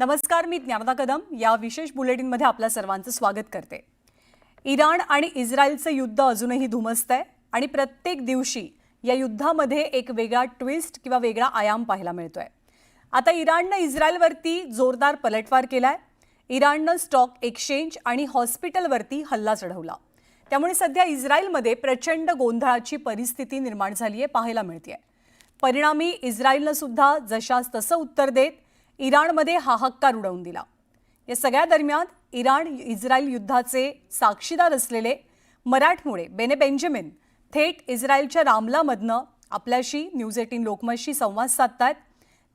नमस्कार मी ज्ञानदा कदम. या विशेष बुलेटिनमध्ये आपल्या सर्वांचं स्वागत करते. इराण आणि इस्रायलचं युद्ध अजूनही धुमसत आहे आणि प्रत्येक दिवशी या युद्धामध्ये एक वेगळा ट्विस्ट किंवा वेगळा आयाम पाहायला मिळतोय. आता इराणनं इस्रायलवरती जोरदार पलटवार केलाय. इराणनं स्टॉक एक्सचेंज आणि हॉस्पिटलवरती हल्ला चढवला. त्यामुळे सध्या इस्रायलमध्ये प्रचंड गोंधळाची परिस्थिती निर्माण झाली आहे पाहायला मिळते परिणामी इस्रायलनं सुद्धा जशास तसं उत्तर देत इराणमध्ये हाहाकार उडवून दिला. या सगळ्या दरम्यान इराण इस्रायल युद्धाचे साक्षीदार असलेले मराठमोळे बेने बेंजामिन थेट इस्रायलच्या रामलामधनं आपल्याशी न्यूज एटीन लोकमतशी संवाद साधतायत.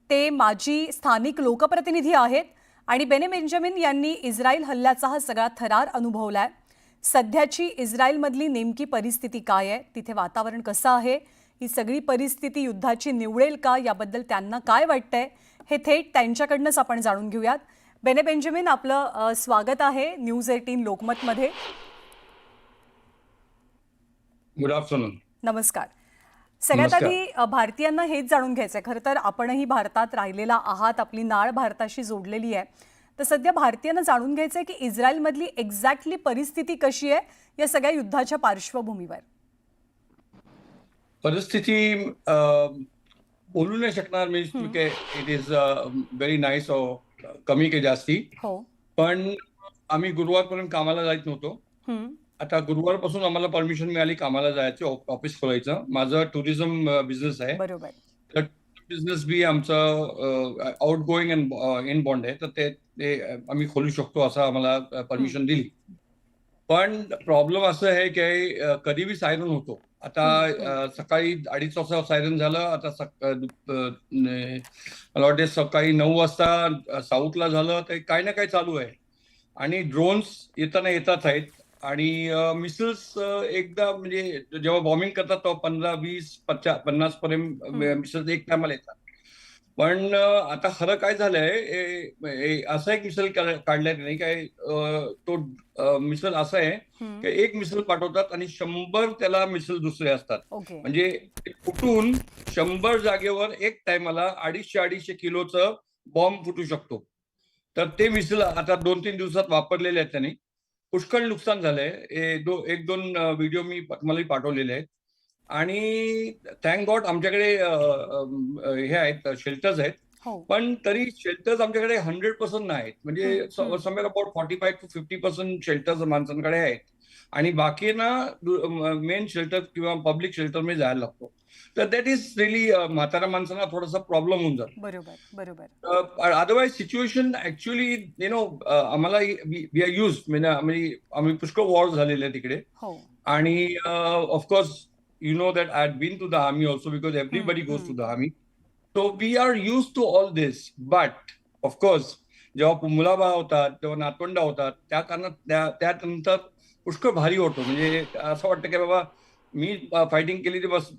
ते माजी स्थानिक लोकप्रतिनिधी आहेत आणि बेने बेंजामिन यांनी इस्रायल हल्ल्याचा हा सगळा थरार अनुभवलाय. सध्याची इस्रायलमधली नेमकी परिस्थिती काय आहे? तिथे वातावरण कसं आहे? ही सगळी परिस्थिती युद्धाची निवडेल का? याबद्दल त्यांना काय वाटतंय? हे थेट त्यांच्याकडनंच आपण जाणून घेऊयात. बेने बेंजामिन आपलं स्वागत आहे न्यूज एटीन लोकमतमध्ये. गुड आफ्टरनून नमस्कार. सगळ्यात. आधी भारतीयांना हेच जाणून घ्यायचं आहे खरं तर आपणही भारतात राहिलेला आहात आपली नाळ भारताशी जोडलेली आहे. तर सध्या भारतीयांना जाणून घ्यायचं आहे की इस्रायलमधली एक्झॅक्टली परिस्थिती कशी आहे या सगळ्या युद्धाच्या पार्श्वभूमीवर. परिस्थिती बोलू नाही शकणार मी इट इज व्हेरी नाईस कमी की जास्ती. हो. पण आम्ही गुरुवारपर्यंत कामाला जायत नव्हतो. आता गुरुवारपासून आम्हाला परमिशन मिळाली कामाला जायचं ऑफ- ऑफिस खोलायचं. माझं टुरिझम बिझनेस आहे. बरोबर. तर बिझनेस बी आमचं out going and inbound आहे. तर ते ते आम्ही खोलू शकतो असं आम्हाला परमिशन दिली. पण प्रॉब्लेम असं आहे की कधी बी सायरन होतो. आता सकाळी अडीच वाजता सायरन झालं आता मला वाटते सकाळी नऊ वाजता साऊथला झालं तर काही ना काही चालू आहे. आणि ड्रोन्स येताना येतात आहेत. आणि मिसल्स एकदा म्हणजे जेव्हा बॉम्बिंग करतात तेव्हा पंधरा वीस पच्चा पन्नास पर्यंत. मिसल्स एक टायमाला येतात. पण आता खरं काय झालंय असा एक मिसल काढलाय नाही काय तो मिसल असा आहे. की एक मिसल पाठवतात आणि शंभर त्याला मिसल दुसरे असतात. म्हणजे फुटून शंभर जागेवर एक टायमाला अडीचशे अडीचशे किलोचं बॉम्ब फुटू शकतो. तर ते मिसल आता दोन तीन दिवसात वापरलेले आहेत त्यांनी. पुष्कळ नुकसान झालंय. दो- एक दोन व्हिडिओ मी मलाही पाठवलेले आहेत. आणि थँक गॉड आमच्याकडे हे आहेत शेल्टर्स आहेत. हो. पण तरी शेल्टर्स आमच्याकडे हंड्रेड पर्सेंट नाहीत. म्हणजे. Somewhere about forty five to fifty percent shelters माणसांकडे आहेत. आणि बाकी ना मेन शेल्टर किंवा पब्लिक शेल्टरमध्ये जायला लागतो. तर दॅट इज रिली म्हाताऱ्या माणसांना थोडासा प्रॉब्लेम होऊन जातो. बरोबर बरोबर. Otherwise situation actually you know आम्हाला वी आर युज म्हणजे आम्ही पुष्कळ वॉर झालेले तिकडे. हो. आणि of course you know that I been to the army also because everybody hmm, goes to the army so we are use to all this but of course जेव्हा मुलाबा होतात तेव्हा नातवंडा होतात त्या कारणात त्या त्यानंतर पुष्कळ भारी होतो. म्हणजे असं वाटतं की बाबा मी फायटिंग केली ती बस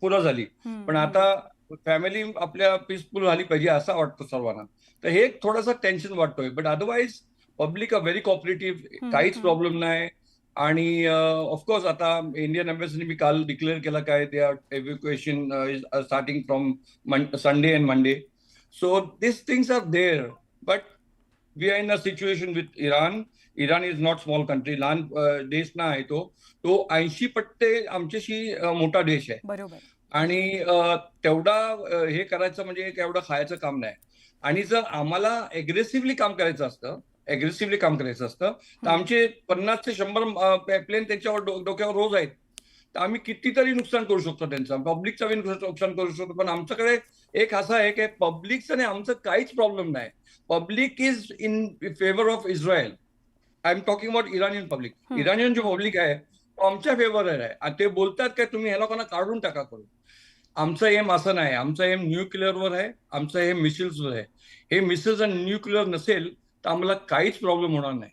पुरं झाली. पण. आता फॅमिली आपल्या पीसफुल झाली पाहिजे असं वाटतं सर्वांना. तर हे एक थोडासा टेन्शन वाटतोय. But otherwise public a very cooperative काहीच. प्रॉब्लेम नाही. आणि ऑफकोर्स आता इंडियन एम्बेसीने मी काल डिक्लेअर केलं काय they are evacuation starting from Sunday and Monday so this things are there but we are in a situation with Iran Iran is not small country लहान देश ना आहे तो. तो ऐंशी पट्टे आमच्याशी मोठा देश आहे. बरोबर. आणि तेवढा हे करायचं म्हणजे एवढं खायचं काम नाही. आणि जर आम्हाला एग्रेसिव्हली काम करायचं असतं एग्रेसिव्हली काम करायचं असतं. तर. आमचे पन्नास ते शंभर प्लेन त्यांच्यावर डोक्यावर रोज आहेत. तर आम्ही कितीतरी नुकसान करू शकतो त्यांचं. पब्लिकचं बी नुकसान करू शकतो. पण आमच्याकडे एक असं आहे की पब्लिकचं आणि आमचं काहीच प्रॉब्लेम नाही. Public is in favour of Israel I am talking about Iranian public. Iranian जो पब्लिक आहे तो आमच्या फेवर आहे. आणि ते बोलतात काय तुम्ही ह्या लोकांना काढून टाका करून. आमचं एम असं नाही. आमचं एम न्यूक्लिअरवर आहे. आमचं एम मिसिल्सवर आहे. हे मिसिल्स आणि न्यूक्लिअर नसेल तर आम्हाला काहीच प्रॉब्लेम होणार नाही.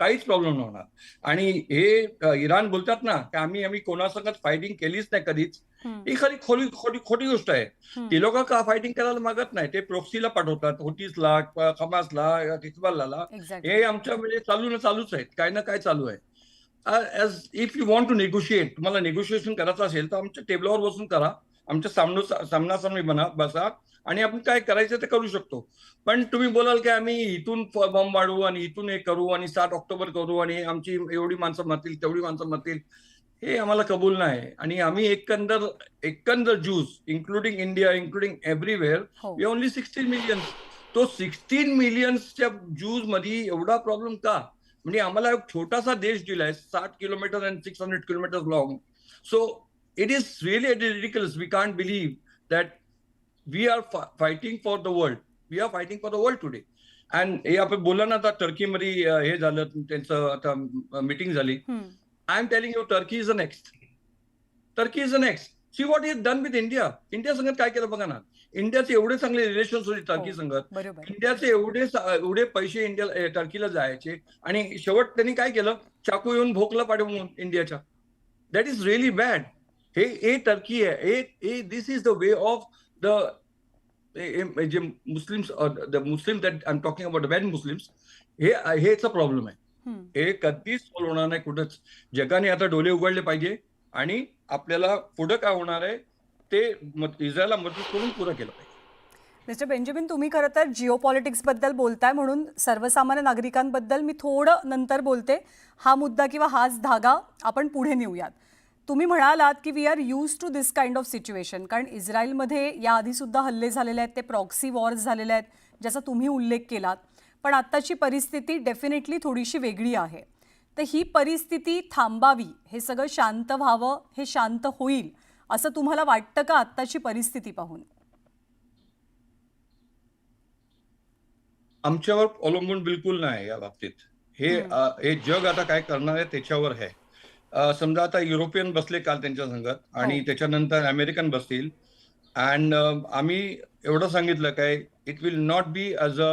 काहीच प्रॉब्लेम होणार. आणि हे इराण बोलतात ना की आम्ही आम्ही कोणासोबत फायटिंग केलीच नाही कधीच. ही खरी खोली खोटी खोटी गोष्ट आहे. ती लोक का फायटिंग करायला मागत नाही? ते प्रोक्सीला पाठवतात. होटीसला खमासला एक्झॅक्टली हे आमच्या म्हणजे चालू ना चालूच आहेत. काय ना काय चालू आहे. If you want to negotiate तुम्हाला नेगोशिएशन करायचं असेल तर आमच्या टेबलावर बसून करा. आमच्या सामनो सामनासामनी बना बसा आणि आपण काय करायचं ते करू शकतो. पण तुम्ही बोलाल की आम्ही इथून बॉम्ब वाढवू आणि इथून हे करू आणि सात ऑक्टोबर करू आणि आमची एवढी माणसं मरतील तेवढी माणसं मरतील हे आम्हाला कबूल नाही. आणि आम्ही एकंदर एकंदर Jews including India including everywhere we only sixteen millions तो सिक्स्टीन मिलियन्सच्या ज्यूजमध्ये एवढा प्रॉब्लेम का? म्हणजे आम्हाला एक छोटासा देश दिलाय साठ kilometre and six hundred kilometre long so it is really ridiculous we can't believe that we are fighting for the world we are fighting for the world today and हे आपण बोला ना आता टर्कीमध्ये हे झालं त्यांचं आता मीटिंग झाली. I am telling you Turkey is a next Turkey is a next see what is done with India India संगत काय केलं बघा ना. इंडियाचे एवढे चांगले रिलेशन होते टर्की बरोबर. इंडियाचे एवढे एवढे पैसे इंडिया टर्कीला जायचे. आणि शेवट त्यांनी काय केलं? चाकू येऊन भोकला पाठवून इंडियाच्या दॅट इज रिअली बॅड हे हे टर्की आहे. हे this is the way of the जे Muslims the Muslim that I am talking about when Muslims हे हेचा प्रॉब्लेम आहे. हे कधीच सॉल्व होणार नाही कुठंच. जगाने आता डोळे उघडले पाहिजे आणि आपल्याला पुढं काय होणार आहे ते इस्रायलला मदत करून पुरं केलं पाहिजे. मिस्टर बेंजामिन तुम्ही खरं तर जिओ बद्दल बोलताय म्हणून सर्वसामान्य नागरिकांबद्दल मी थोडं नंतर बोलते. हा मुद्दा किंवा हाच धागा आपण पुढे नेऊयात. तुम्ही म्हणालात की we are use to this kind of situation कारण इस्रायलमध्ये याआधी सुद्धा हल्ले झालेले आहेत ते प्रॉक्सी वॉर्स झालेले आहेत ज्याचा तुम्ही उल्लेख केलात. पण आत्ताची परिस्थिती डेफिनेटली थोडीशी वेगळी आहे. तर ही परिस्थिती थांबावी हे सगळं शांत व्हावं हे शांत होईल असं तुम्हाला वाटतं का आत्ताची परिस्थिती पाहून? आमच्यावर अवलंबून बिलकुल नाही या बाबतीत. हे हे जग आता काय करणार आहे त्याच्यावर आहे. समजा आता युरोपियन बसले काल त्यांच्या संघात आणि हो. त्याच्यानंतर अमेरिकन बसतील. अँड आम्ही एवढं सांगितलं काय it will not be as a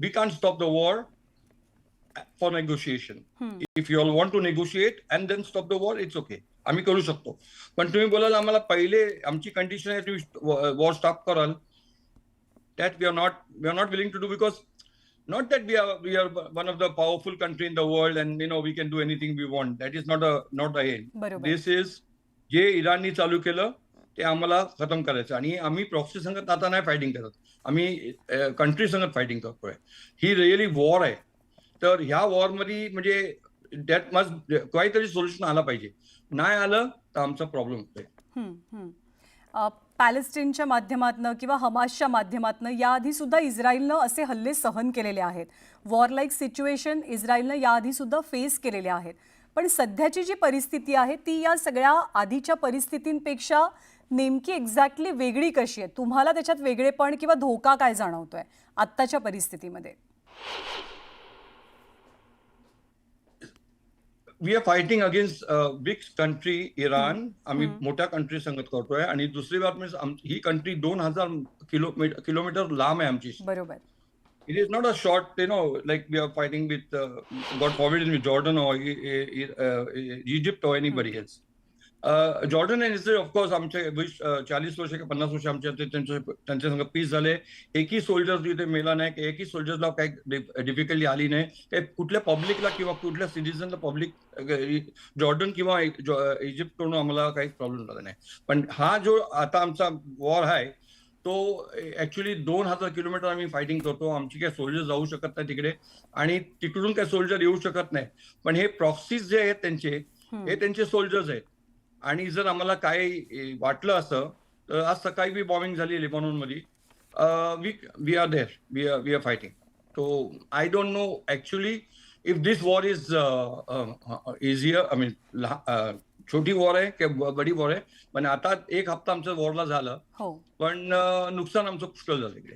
we can stop the war for negotiation. If you all want to negotiate and then stop the war it's okay आम्ही करू शकतो. पण तुम्ही बोलाल आम्हाला पहिले आमची कंडिशन आहे तुम्ही वॉर स्टॉप कराल. That we are not we are not willing to do because not that we are we are one of the powerful country in the world and you know we can do anything we want. That is not a not the aim. बरोबर. This is जे इराणनी चालू केलं ते आम्हाला खतम करायचं. आणि आम्ही प्रॉक्सी संगत आता नाही फायटिंग करत. आम्ही कंट्री संगत फायटिंग करतोय. ही रिअली वॉर आहे. तर ह्या वॉरमध्ये म्हणजे दॅट मस्ट काहीतरी सोल्युशन आला पाहिजे. नाही आलं तर आमचा प्रॉब्लेम होतोय. पॅलेस्टीनच्या माध्यमातनं किंवा हमासच्या माध्यमातनं याआधी सुद्धा इस्रायलनं असे हल्ले सहन केलेले आहेत. वॉरलाईक सिच्युएशन इस्रायलनं याआधी सुद्धा फेस केलेले आहेत. पण सध्याची जी परिस्थिती आहे ती या सगळ्या आधीच्या परिस्थितींपेक्षा नेमकी एक्झॅक्टली वेगळी कशी आहे? तुम्हाला त्याच्यात वेगळेपण किंवा धोका काय जाणवतोय आत्ताच्या परिस्थितीमध्ये? We are fighting against big country Iran आम्ही हम्म. मोठ्या कंट्री संगत करतोय. आणि दुसरी बात म्हणजे आम- ही कंट्री दोन हजार किलोमीटर किलोमीटर लांब आहे आमची. बरोबर. It is not a short you know like we are fighting with God forward in Jordan or Egypt or anybody else Jordan and Israel of course आमचे वीस चाळीस वर्ष किंवा पन्नास वर्ष आमच्या ते त्यांच्या त्यांच्या संग पीस झाले. एकही सोल्जर तिथे मेला नाही की एकही सोल्जर्सला काही डिफिकल्टी आली नाही. काही कुठल्या पब्लिकला किंवा कुठल्या सिटीजनला पब्लिक जॉर्डन किंवा इजिप्त कडून आम्हाला काही प्रॉब्लेम झाला नाही. पण हा जो आता आमचा वॉर आहे तो ऍक्च्युली दोन हजार किलोमीटर आम्ही फायटिंग करतो. आमची काही सोल्जर जाऊ शकत नाही तिकडे आणि तिकडून काही सोल्जर येऊ शकत नाही. पण हे प्रॉक्सीज जे आहेत त्यांचे. हे त्यांचे सोल्जर्स आहेत. आणि जर आम्हाला काय वाटलं असं तर आज सकाळी बी बॉम्बिंग झाली लेबनॉनमध्ये we we are there we are we are fighting तो I don't know actually if this war is easier I mean छोटी वॉर आहे की ब- बडी वॉर आहे. पण आता एक हप्ता आमचं वॉरला झालं. हो. पण नुकसान आमचं पुष्कळ झालं इकडे.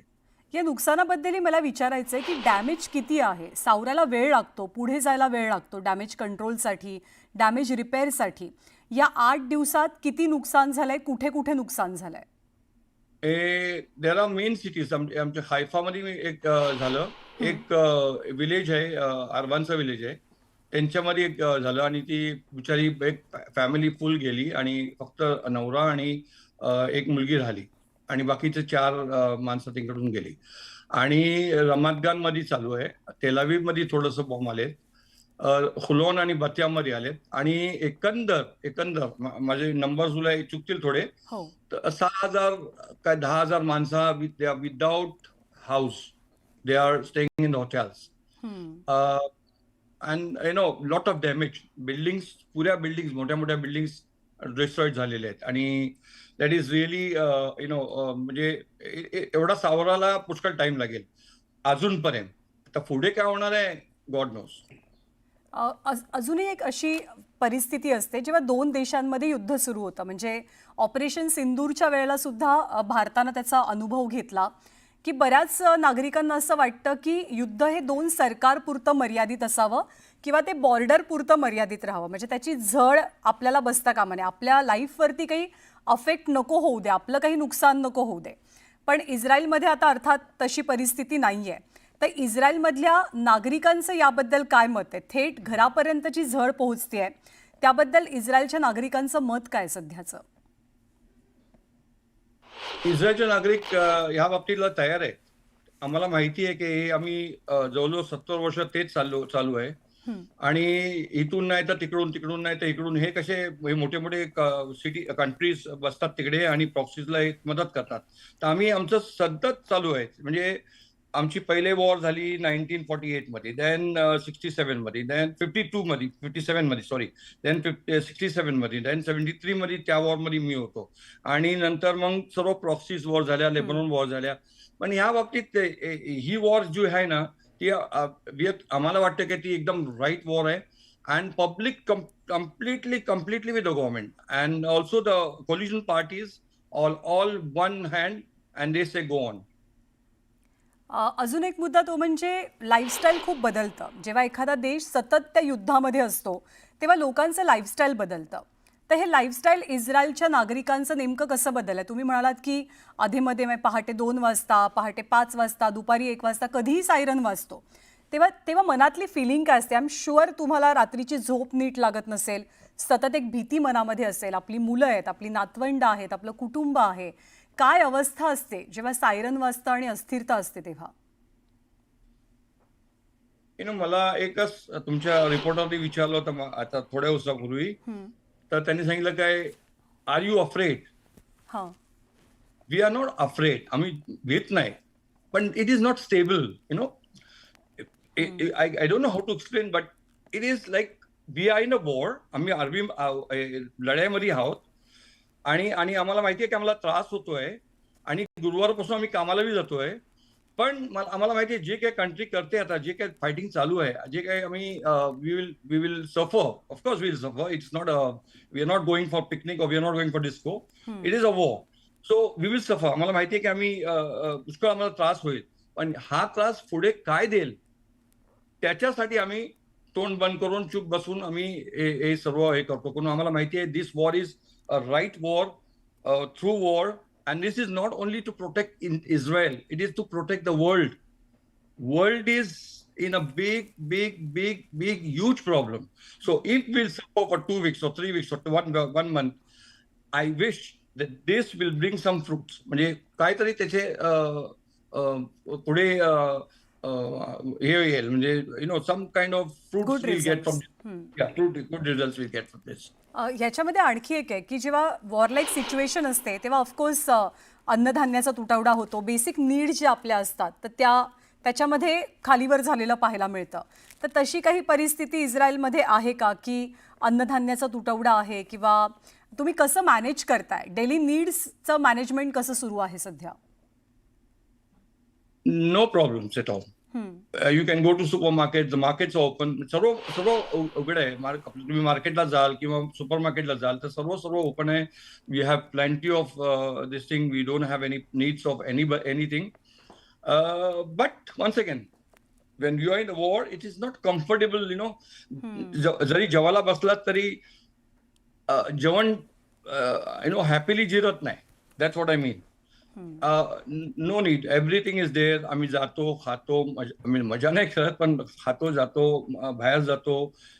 या नुकसानाबद्दलही मला विचारायचं आहे की डॅमेज किती आहे? सावराला वेळ लागतो पुढे जायला वेळ लागतो डॅमेज कंट्रोलसाठी डॅमेज रिपेअरसाठी या आठ दिवसात किती नुकसान झालंय? कुठे कुठे नुकसान झालंय? देर आर मेन सिटीज आमच्या हायफामध्ये एक झालं. एक विलेज आहे आरवानचं विलेज आहे. त्यांच्यामध्ये एक झालं आणि ती बिचारी एक फॅमिली फुल गेली आणि फक्त नवरा आणि एक मुलगी राहिली. आणि बाकीचे चार माणसं तिकडून गेली. आणि रमातगानमध्ये चालू आहे. तेलावीवमध्ये थोडंसं बॉम्ब आले हुलोन आणि बत्यामध्ये आलेत. आणि एकंदर एकंदर माझे नंबर तुला चुकतील थोडे. हो. सहा हजार काय दहा हजार माणसं without house they are staying in hotels. And you know lot of damage buildings पुऱ्या बिल्डिंग्स मोठ्या मोठ्या बिल्डिंग्स डिस्ट्रॉईड झालेल्या आहेत. आणि that is really you know म्हणजे एवढा सावराला पुष्कळ टाइम लागेल. अजूनपर्यंत. आता पुढे काय होणार आहे? गॉड नोस अजूनही एक अशी परिस्थिती असते जेव्हा दोन देशांमध्ये युद्ध सुरू होतं. म्हणजे ऑपरेशन सिंदूरच्या वेळेला सुद्धा भारतानं त्याचा अनुभव घेतला की बऱ्याच नागरिकांना असं वाटतं की युद्ध हे दोन सरकारपुरतं मर्यादित असावं किंवा ते बॉर्डर पुरतं मर्यादित राहावं. म्हणजे त्याची झळ आपल्याला बसता कामा नये आपल्या लाईफवरती काही अफेक्ट नको होऊ दे. आपलं काही नुकसान नको होऊ दे. पण इस्रायलमध्ये आता अर्थात तशी परिस्थिती नाही आहे तर इस्रायलमधल्या नागरिकांचं याबद्दल काय मत आहे? थेट घरापर्यंतची झळ पोहोचते आहे त्याबद्दल इस्रायलच्या नागरिकांचं मत काय सध्याचं? इस्रायलचे नागरिक ह्या बाबतीला तयार आहेत. आम्हाला माहिती आहे की हे आम्ही जवळजवळ सत्तर वर्ष तेच चालू चालू आहे. आणि इथून नाही तर तिकडून तिकडून नाही तर इकडून हे कसे हे मोठे मोठे सिटी कंट्रीज बसतात तिकडे आणि प्रॉक्सीजला मदत करतात. तर आम्ही आमचं सतत चालू आहे. म्हणजे आमची पहिले वॉर झाली नाईन्टीन फॉर्टी एटमध्ये देन सिक्स्टी सेव्हनमध्ये देन फिफ्टी टू मध्ये फिफ्टी सेव्हनमध्ये सॉरी देन फिफ्टी सिक्स्टी सेव्हनमध्ये देन सेव्हन्टी थ्री मध्ये त्या वॉरमध्ये मी होतो. आणि नंतर मग सर्व प्रॉक्सीज वॉर झाल्या लेबनॉन वॉर झाल्या. पण ह्या बाबतीत ही वॉर जी आहे ना ती आम्हाला वाटतं की ती एकदम राईट वॉर आहे. And public completely completely with the government and also the coalition parties all all one hand and they say go on अजून एक मुद्दा तो म्हणजे लाईफस्टाईल खूप बदलतं. जेव्हा एखादा देश सतत त्या युद्धामध्ये असतो तेव्हा लोकांचं लाईफस्टाईल बदलतं. तर हे लाईफस्टाईल इस्रायलच्या नागरिकांचं नेमकं कसं बदललं तुम्ही म्हणालात की आधीमध्ये पहाटे दोन वाजता पहाटे पाच वाजता दुपारी एक वाजता कधीही सायरन वाजतो. तेव्हा तेव्हा मनातली फिलिंग काय असते? आय एम शुअर तुम्हाला रात्रीची झोप नीट लागत नसेल. सतत एक भीती मनामध्ये असेल. आपली मुलं आहेत आपली नातवंड आहेत आपलं कुटुंब आहे. काय अवस्था असते? जेव्हा सायरन वाजतं आणि अस्थिरता असते तेव्हा. यु नो मला एकच तुमच्या रिपोर्टरने विचारलं होतं आता थोड्या दिवसापूर्वी. तर त्यांनी सांगितलं काय आर यू अफ्रेड हां. वी आर नॉट अफ्रेड आम्ही भीत नाही. पण it is not stable you know I I don't know how to explain but it is like we are in a war आम्ही आर्मी लढाईमध्ये आहोत. आणि आणि आम्हाला माहिती आहे की आम्हाला त्रास होतोय आणि गुरुवारपासून आम्ही कामालाही जातोय. पण मला आम्हाला माहिती आहे जे काही कंट्री करते आता जे काही फायटिंग चालू आहे जे काही आम्ही we will we will suffer of course will suffer it's not we are not going for picnic we are not going for disco it is a war so we will suffer आम्हाला माहिती आहे की आम्ही पुष्कळ आम्हाला त्रास होईल. पण हा त्रास पुढे काय देईल? त्याच्यासाठी आम्ही तोंड बंद करून चूप बसून आम्ही हे हे सर्व हे करतो पण आम्हाला माहिती आहे this war is a right war through war and this is not only to protect in Israel it is to protect the world world is in a big, big, big, big, huge problem. So if we'll suffer for two weeks or three weeks or one one month, I wish that this will bring some fruits. म्हणजे काहीतरी त्याचे अं, अं, पुढे अं, अं, हे येईल. म्हणजे you know some kind of fruits good will get from result good result will get from this ह्याच्यामध्ये आणखी एक आहे की जेव्हा वॉरलाईक सिच्युएशन असते तेव्हा ऑफकोर्स अन्नधान्याचा तुटवडा होतो. बेसिक नीड जे आपल्या असतात तर त्या त्याच्यामध्ये खालीवर झालेलं पाहायला मिळतं. तर तशी काही परिस्थिती इस्रायलमध्ये आहे का की अन्नधान्याचा तुटवडा आहे किंवा तुम्ही कसं मॅनेज करताय? डेली नीड्सचं मॅनेजमेंट कसं सुरू आहे सध्या? No problems at all hmm. uh, you can go to supermarket. The markets are open. सर्व सर्व उघड आहे तुम्ही मार्केटला जाल किंवा सुपर मार्केटला जाल तर सर्व सर्व ओपन आहे we have plenty of this thing we don't have any needs of any anything but once again when you are in war it is not comfortable you know जरी जेवायला बसलात तरी जेवण यु नो हॅपीली जिरत नाही that's what I mean no need everything is there आम्ही जातो खातो मजा नाही खेळत पण खातो जातो बाहेर जातो.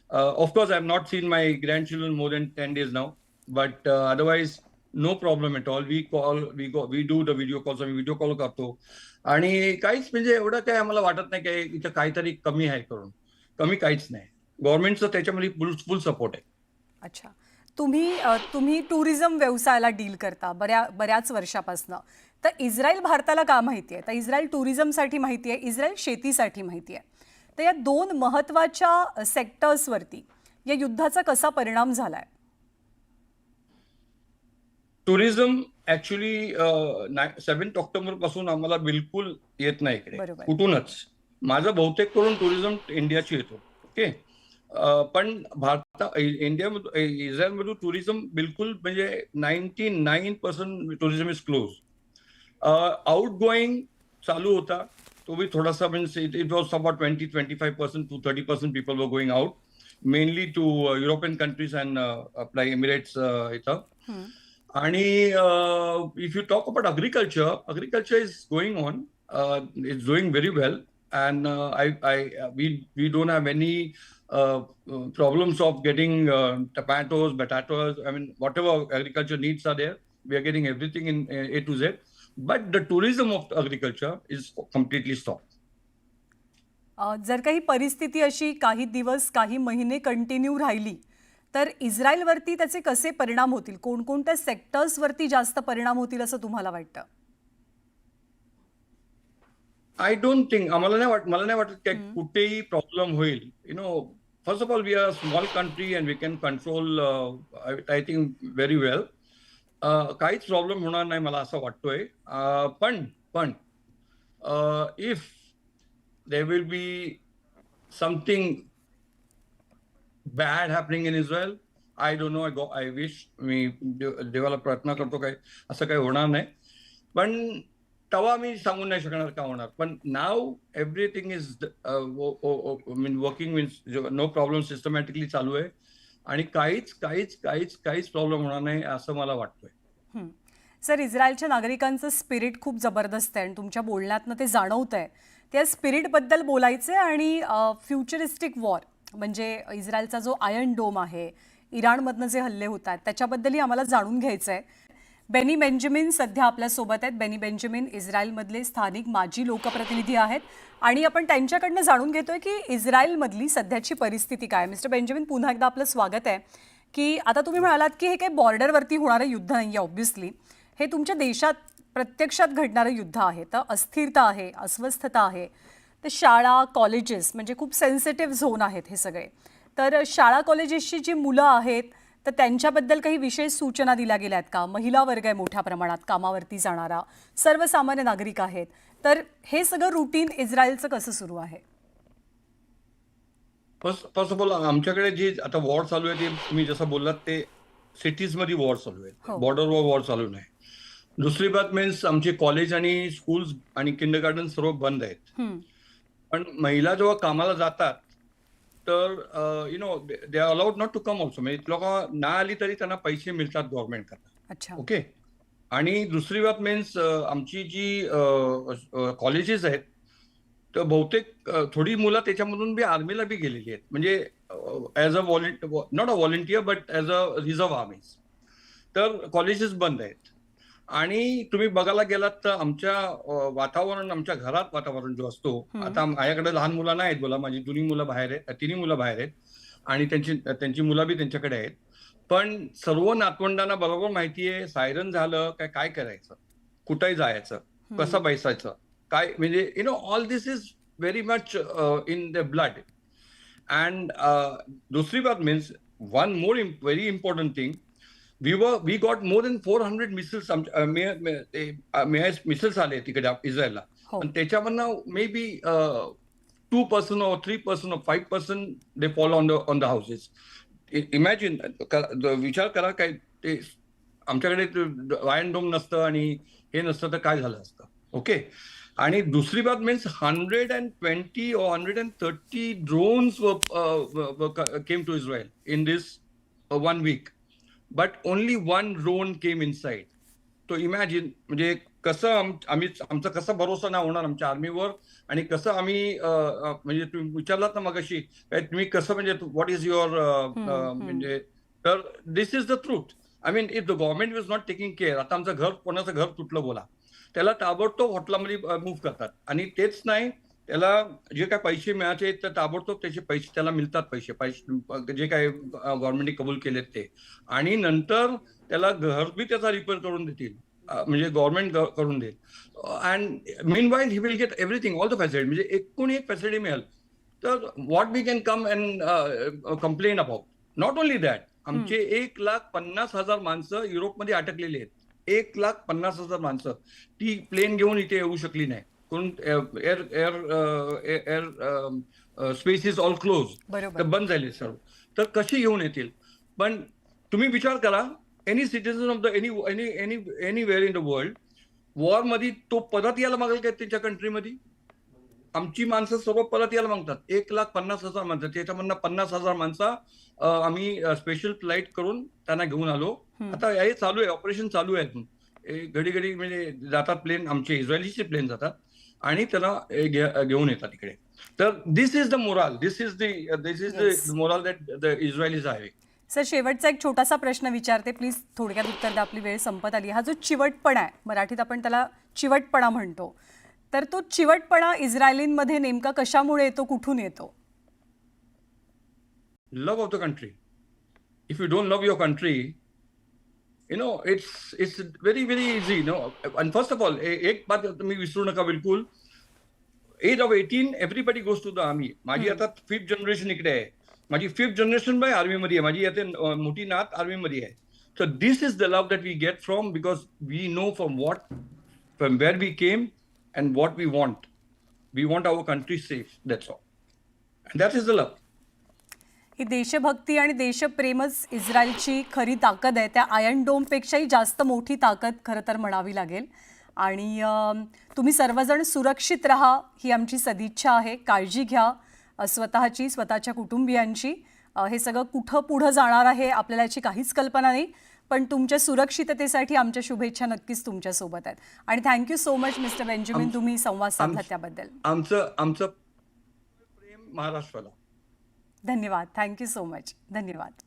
Of course I am not seen my grandchildren more than ten days now but otherwise no problem at all we call we go we do the video calls आम्ही व्हिडिओ कॉल करतो. आणि काहीच म्हणजे एवढं काय आम्हाला वाटत नाही की इथं काहीतरी कमी आहे करून. कमी काहीच नाही. गव्हर्नमेंटचं त्याच्यामध्ये फुल फुल सपोर्ट आहे. अच्छा. तुम्ही तुम्ही टुरिझम व्यवसायाला डील करता बऱ्या बऱ्याच वर्षापासून. तर इस्रायल भारताला का माहिती आहे? तर इस्रायल टुरिझमसाठी माहिती आहे इस्रायल शेतीसाठी माहिती आहे. तर या दोन महत्त्वाच्या सेक्टर्सवरती या युद्धाचा कसा परिणाम झाला आहे टुरिझम ऍक्च्युली सेव्हन्थ ऑक्टोबरपासून आम्हाला बिलकुल येत नाही इकडे. कुठूनच. माझं बहुतेक करून टुरिझम इंडियाची येतो ओके? पण भारता इंडियामध्ये इस्रायलमधून टुरिझम बिलकुल म्हणजे ninety nine percent tourism is close. Outgoing चालू होता तो भी थोडासा means it it was about twenty twenty five percent to thirty percent people were going out mainly to European countries and आपल्या एमिरेट्स इथं हं. आणि if you talk about agriculture agriculture is going on is doing very well and I I we we don't have any problems of getting uh, tomatoes, potatoes, I mean, whatever agriculture needs are there, we are getting everything in uh, A to Z. But the tourism of agriculture is completely stopped. जर काही परिस्थिती अशी काही दिवस काही महिने continue राहिली तर इस्रायलवरती त्याचे कसे परिणाम होतील कोणकोणत्या सेक्टर्सवरती जास्त परिणाम होतील असं तुम्हाला वाटतं आय डोंट थिंक आम्हाला नाही वाट मला नाही वाटत की. कुठेही प्रॉब्लेम होईल you know first of all we are small country and we can control I think very well काहीच प्रॉब्लेम होणार नाही मला असं वाटतोय. पण पण if they will be something bad happening in Israel I don't know I go I wish मी देवाला प्रार्थना करतो काय असं काही होणार नाही. पण तवा मी सांगून नाही शकणार का होणार. पण now everything is mean working means no problem systematically चालू आहे. आणि काहीच काहीच काहीच काहीच प्रॉब्लेम होणार नाही असं मला वाटतंय. सर इस्रायलच्या नागरिकांचं स्पिरिट खूप जबरदस्त आहे आणि तुमच्या बोलण्यातनं ते जाणवत आहे त्या स्पिरिटबद्दल बोलायचं आहे आणि फ्युचरिस्टिक वॉर म्हणजे इस्रायलचा जो आयर्न डोम आहे इराणमधनं जे हल्ले होत आहेत त्याच्याबद्दलही आम्हाला जाणून घ्यायचं आहे बेनी बेंजामिन सध्या आपल्यासोबत आहेत. बेनी बेंजामिन इस्रायलमधले स्थानिक माजी लोकप्रतिनिधी आहेत. आणि आपण त्यांच्याकडनं जाणून घेतोय की इस्रायलमधली सध्याची परिस्थिती काय मिस्टर बेंजामिन पुन्हा एकदा आपलं स्वागत आहे. की आता तुम्ही म्हणालात की हे काही बॉर्डरवरती होणारं युद्ध नाही आहे ऑब्व्हियसली हे तुमच्या देशात प्रत्यक्षात घडणारं युद्ध आहे. तर अस्थिरता आहे अस्वस्थता आहे. तर शाळा कॉलेजेस म्हणजे खूप सेन्सिटिव्ह झोन आहेत हे सगळे. तर शाळा कॉलेजेसची जी मुलं आहेत तर त्यांच्याबद्दल काही विशेष सूचना दिल्या गेल्या आहेत का? महिला वर्ग आहे मोठ्या प्रमाणात कामावरती जाणारा. सर्वसामान्य नागरिक आहेत. तर हे सगळं रुटीन इस्रायलचं कसं सुरू आहे? फर्स्ट फर्स्ट ऑफ ऑल आमच्याकडे जे आता वॉर चालू आहे ते तुम्ही जसं बोललात ते सिटीजमध्ये वॉर चालू आहे. हो. बॉर्डरवर वॉर चालू नाही. दुसरी बात मीन्स आमचे कॉलेज आणि स्कूल्स आणि किंडर गार्डन सर्व बंद आहेत. हं, पण महिला जेव्हा कामाला जातात तर you know they are allowed not to come also म्हणजे लोक ना आली तरी त्यांना पैसे मिळतात गव्हर्नमेंट करता. अच्छा. ओके आणि दुसरी बात मीन्स आमची जी कॉलेजेस आहेत तर बहुतेक थोडी मुलं त्याच्यामधून बी आर्मीला बी गेलेली आहेत. म्हणजे as a volunt not a volunteer but as a reserve armies तर कॉलेजेस बंद आहेत. आणि तुम्ही बघायला गेलात तर आमच्या वातावरण आमच्या घरात वातावरण जो असतो. आता माझ्याकडे लहान मुलं नाही आहेत बोला माझी दोन्ही मुलं बाहेर आहेत तिन्ही मुलं बाहेर आहेत आणि त्यांची त्यांची मुलं बी त्यांच्याकडे आहेत. पण सर्व नातवंडांना बरोबर माहिती आहे सायरन झालं काय काय करायचं? कुठेही जायचं. कसं बैसायचं? काय म्हणजे you know all this is very much in the blood and दुसरी बात means one more very important thing we were we got more than four hundred missiles missiles आले तिकडे इस्रायलला. पण त्याच्यामधनं मे बी टू पर्सन और three person और five person they follow on the on the houses imagine विचार करा काय ते आमच्याकडे वायन डोम नसतं आणि हे नसतं तर काय झालं असतं. ओके आणि दुसरी बात मीन्स हंड्रेड अँड ट्वेंटी और hundred and thirty drones came to Israel in this one week but only one drone came inside तो इमॅजिन म्हणजे कसं आम- आम्ही आमचा कसा भरोसा नाही होणार आमच्या आर्मीवर आणि कसं आम्ही म्हणजे तुम्ही विचारलात ना मग अशी तुम्ही कसं म्हणजे व्हॉट इज युअर. म्हणजे तर this is the truth I mean if the government is not taking care आता आमचं घर कोणाचं घर तुटलं बोला. त्याला ताबडतोब हॉटलामध्ये मूव्ह करतात. आणि तेच नाही त्याला जे काय पैसे मिळायचे आहेत, तर ताबडतोब त्याचे पैसे त्याला मिळतात पैसे. पैसे जे काय गव्हर्नमेंटने कबूल केलेत ते. आणि नंतर त्याला घर बी त्याचा रिपेअर करून देतील. म्हणजे गव्हर्नमेंट करून देईल. And meanwhile he will get everything all the facility म्हणजे एकूण एक फॅसिलिटी मिळेल. तर what we can come and complain about not only that आमचे एक लाख पन्नास हजार माणसं युरोपमध्ये अटकलेली आहेत. एक लाख पन्नास हजार माणसं. ती प्लेन घेऊन इथे येऊ शकली नाही. कोण air air air space is all close तर बंद झाले सर्व. तर कशी घेऊन येतील? पण तुम्ही विचार करा any citizen of the any any any anywhere in the world वॉरमध्ये तो परत यायला मागेल काय त्याच्या कंट्रीमध्ये आमची माणसं सर्व परत यायला मागतात. एक लाख पन्नास हजार माणसं. त्याच्यामधनं पन्नास हजार माणसं आम्ही स्पेशल फ्लाईट करून त्यांना घेऊन आलो. आता हे चालू आहे ऑपरेशन चालू आहे घडी घडी म्हणजे जातात प्लेन आमचे इस्रायलीचे प्लेन जातात. आणि त्याला घेऊन येतात इकडे. तर this is the moral this is the this is. The moral that the Israelis आहे सर शेवटचा एक छोटासा प्रश्न विचारते. प्लीज थोडक्यात उत्तर द्या. आपली वेळ संपत आली. हा जो चिवटपणा आहे मराठीत आपण त्याला चिवटपणा म्हणतो. तर तो चिवटपणा इस्रायलींमध्ये नेमका कशामुळे येतो कुठून येतो? Love of the country. If you don't love your country, you know, it's it's very very easy. You know, and first of all, ए- एक बात तुम्ही विसरू नका बिलकुल age of eighteen everybody goes to the army माझी आता fifth generation इकडे आहे माझी फिफ्थ जनरेशन बाय आर्मीमध्ये आहे माझी आता अं, मोठी नात आर्मीमध्ये आहे so this is the love that we get from because we know from what from where we came and what we want we want our country safe that's all and that is the love ही देशभक्ती आणि देशप्रेमच इस्रायलची खरी ताकद आहे. त्या iron डोमपेक्षाही जास्त मोठी ताकद खरं तर म्हणावी लागेल. आणि तुम्ही सर्वजण सुरक्षित राहा ही आमची सदिच्छा आहे. काळजी घ्या स्वतःची स्वतःच्या कुटुंबियांची. हे सगळं कुठं पुढं जाणार आहे आपल्याला याची काहीच कल्पना नाही. पण तुमच्या सुरक्षिततेसाठी आमच्या शुभेच्छा नक्कीच तुमच्यासोबत आहेत. आणि thank you so much mister Benjamin तुम्ही संवाद साधला त्याबद्दल. आमचं आमचं प्रेम महाराष्ट्राला. धन्यवाद. थँक्यू सो मच धन्यवाद.